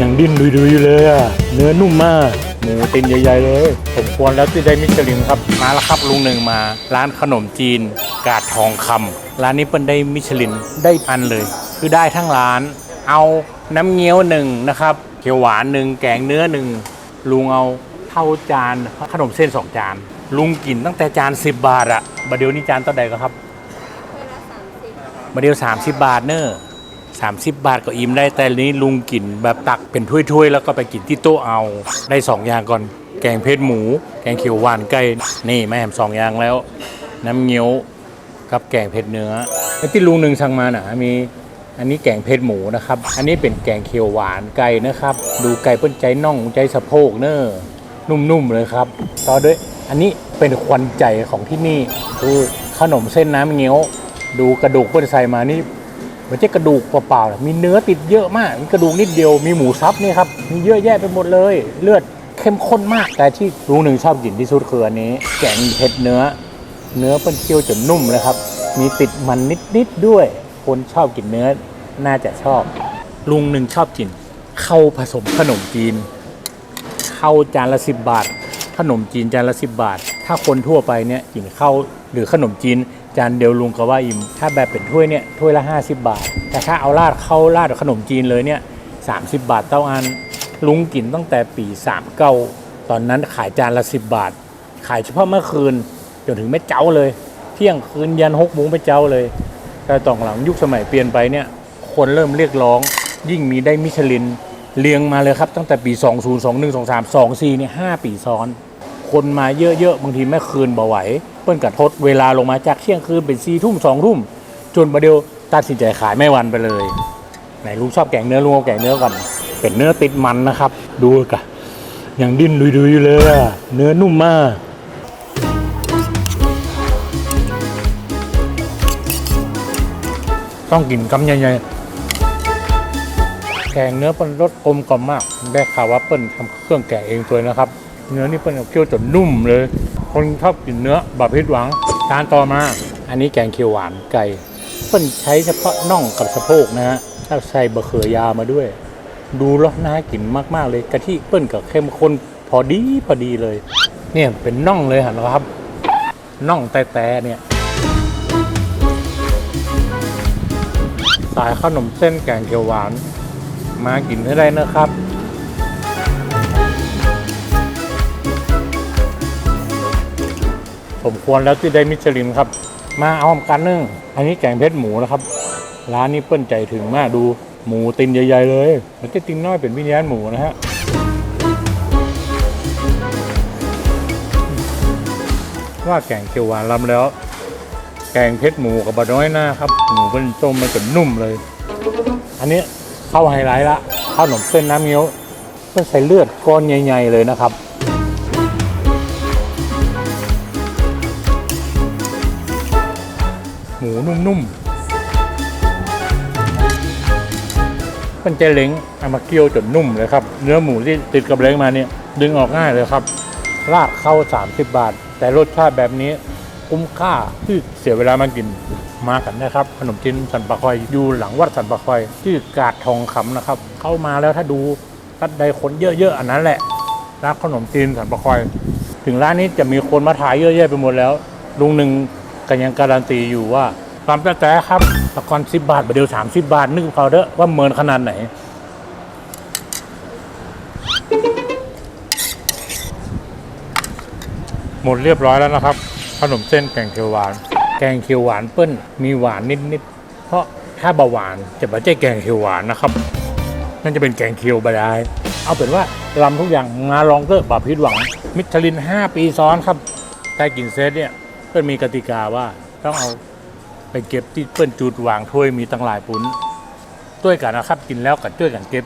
ยังดิ้นดุยๆเลยอะ เนื้อนุ่มมากหมูตินใหญ่ๆเลยผมควรแล้วที่ได้มิชลินครับ มาแล้วครับลุงหนึ่งมา ร้านขนมจีน กาดทองคำร้านนี้เปิ้นได้มิชลินได้อันเลย คือได้ทั้งร้าน เอาน้ำเงี้ยวหนึ่งนะครับเขียวหวานหนึ่งแกงเนื้อหนึ่งลุงเอาเท่าจานขนมเส้นสองจาน ลุงกินตั้งแต่จาน 10 บาทอะบะเดียวนี้จานเท่าใดก็ครับบะเดียว 30 บาทเนอะ 30 บาทก็อิ่มได้แต่นี้ลุงกินแบบตักเป็นถ้วยๆ แล้วก็ไปกินที่โต๊ะเอาได้ 2 อย่างก่อน แกงเพชรหมู แกงเขียวหวานไก่นี่แม่แหมสองอย่างแล้ว น้ำเงี้ยวกับแกงเผ็ดเนื้อแล้วที่ลุงหนึ่งสั่งมาน่ะมีอันนี้แกงเผ็ดหมูนะครับ อันนี้เป็นแกงเขียวหวานไก่นะครับ ดูไก่เปิ้นใจน่องใจสะโพกเนอะนุ่มๆเลยครับ ต่อด้วยอันนี้เป็นควันใจของที่นี่คือขนมเส้นน้ำเงี้ยว ดูกระดูกเปิ้นใส่มานี่ ไม่ใช่กระดูกเปล่าๆมีเนื้อติดเยอะมาก มีกระดูกนิดเดียว มีหมูซับนี่ครับ มีเยอะแยะไปหมดเลย เลือดเข้มข้นมาก แต่ที่ลุงหนึ่งชอบกินที่สุดคืออันนี้ แกงเผ็ดเนื้อ เนื้อเปิ้นเคี่ยวจนนุ่มเลยครับ มีติดมันนิดๆด้วย คนชอบกินเนื้อน่าจะชอบ ลุงหนึ่งชอบกินข้าวผสมขนมจีนข้าวจานละสิบบาท ขนมจีนจานละสิบบาท ถ้าคนทั่วไปเนี่ยกินข้าวหรือขนมจีน จานเดียวลุงก็ว่าอิ่ม ถ้าแบบเป็นถ้วยเนี่ยถ้วยละ 50 บาท แต่ถ้าเอาราดเข้าราดกับขนมจีนเลยเนี่ย30 บาทเท่าอัน ลุงกินตั้งแต่ปี39ตอนนั้นขายจานละ 10 บาท ขายเฉพาะเมื่อคืนจนถึงไม่เจ้าเลย เที่ยงคืนยันหกโมงไม่เจ้าเลย แต่ต่องหลังยุคสมัยเปลี่ยนไปเนี่ยคนเริ่มเรียกร้อง ยิ่งมีได้มิชลินเรียงมาเลยครับ ตั้งแต่ปี 20 21 23 24เนี่ย5ปีซ้อน คนมาเยอะๆบางทีแม่คืนบ่ไหว เปิ้นกัดทดเวลาลงมาจากเที่ยงคืนเป็น4ทุ่ม2ทุ่มจนประเดียวตัดสินใจขายไม่วันไปเลยไหนลุงชอบแกงเนื้อลุงเอาแกงเนื้อก่อนเป็นเนื้อติดมันนะครับ ดูกะยังดิ้นดุยๆเลยอะเนื้อนุ่มมากต้องกินคำใหญ่ๆแกงเนื้อเปิ้ลรสกลมกล่อมมาก ได้ข่าวว่าเปิ้ลทำเครื่องแกะเองตัวยนะครับ เนื้อนี่เปิ้ลเคี่ยวจนนุ่มเลย คนชอบกินเนื้อบาพิดหวังจานต่อมา อันนี้แกงเขียวหวานไก่เปิ้ลใช้เฉพาะน่องกับสะโพกนะฮะถ้าใส่บะเขือยามาด้วย ดูแล้วน่ากินมากๆเลยกะทิเปิ้ลกับเข้มข้นพอดีพอดีเลย เนี่ยเป็นน่องเลยหันะครับน่องแต่แต่เนี่ยสายขนมเส้นแกงเขียวหวาน มากินให้ได้นะครับ ผมควรแล้วที่ได้มิชลินครับ มาเอากันนึ่งอันนี้แกงเพชรหมูนะครับ ร้านนี้เปิ้นใจถึงมากดูหมูตินใหญ่ๆเลยมันจะตินน้อยเป็นวิญญาณหมูนะฮะว่าแกงเขียวหวานลำแล้ว แกงเพชรหมูกับบะน้อยหน้าครับ หมูเป็นต้มมันจนนุ่มเลย อันนี้เข้าไฮไลท์ละข้าวหนมเส้นน้ำเงี้ยวเพื่อใส่เลือดก้อนใหญ่ ๆ เลยนะครับ หมูนุ่มๆมันเจเล้งเอามาเคี่ยวจนนุ่มเลยครับ เนื้อหมูที่ติดกับเล้งมาเนี่ย ดึงออกง่ายเลยครับ ราดเข้า 30 บาท แต่รสชาติแบบนี้คุ้มค่าที่เสียเวลามากินมากันนะครับ ขนมจีนสันปะคอยอยู่หลังวัดสันปะคอย ที่กาดทองคำนะครับ เข้ามาแล้วถ้าดูทัดใดคนเยอะๆอันนั้นแหละร้านขนมจีนสันปะคอย ถึงร้านนี้จะมีคนมาถ่ายเยอะแยะไปหมดแล้ว ลุงหนึ่ง ก็ยังการันตีอยู่ว่าความแต้ๆครับตะกอนสิบบาทบาทเดียวสามสิบบาท นึกเขาเด้อว่าเมินขนาดไหน หมดเรียบร้อยแล้วนะครับ ขนมเส้นแกงเขียวหวาน แกงเขียวหวานเปิ้ลมีหวานนิดๆเพราะถ้าเบาหวานจะไม่ใช่แกงเขียวหวานนะครับนั่นจะเป็นแกงเขียวบดายเอาเป็นว่าลำทุกอย่างงาลองเกอร์บาพิดหวัง มิชลิน 5 ปีซ้อนครับได้กินเซตเนี่ย เพื่อนมีกติกาว่าต้องเอาไปเก็บที่เพื่อนจูดวางถ้วยมีตั้งหลายปุ้นด้วยกันนะครับกินแล้วกับด้วยกันเก็บ